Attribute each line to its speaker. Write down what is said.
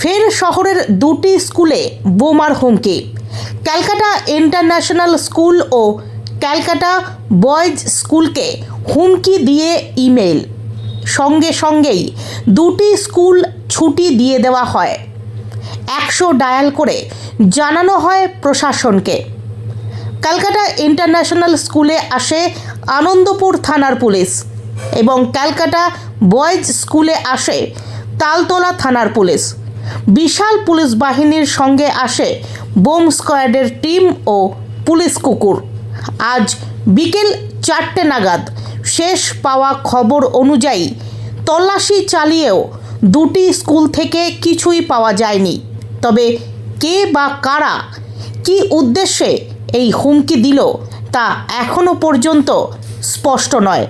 Speaker 1: ফের শহরের দুটি স্কুলে বোমার হুমকি। ক্যালকাটা ইন্টারন্যাশনাল স্কুল ও ক্যালকাটা বয়েজ স্কুলকে হুমকি দিয়ে ইমেল সঙ্গে সঙ্গেই দুটি স্কুল ছুটি দিয়ে দেওয়া হয়। একশো ডায়াল করে জানানো হয় প্রশাসনকে। ক্যালকাটা ইন্টারন্যাশনাল স্কুলে আসে আনন্দপুর থানার পুলিশ এবং ক্যালকাটা বয়েজ স্কুলে আসে তালতলা থানার পুলিশ। বিশাল পুলিশ বাহিনীর সঙ্গে আসে বোম স্কোয়াডের টিম ও পুলিশ কুকুর। আজ বিকেল চারটে নাগাদ শেষ পাওয়া খবর অনুযায়ী তল্লাশি চালিয়েও দুটি স্কুল থেকে কিছুই পাওয়া যায়নি। তবে কে বা কারা কি উদ্দেশ্যে এই হুমকি দিল তা এখনও পর্যন্ত স্পষ্ট নয়।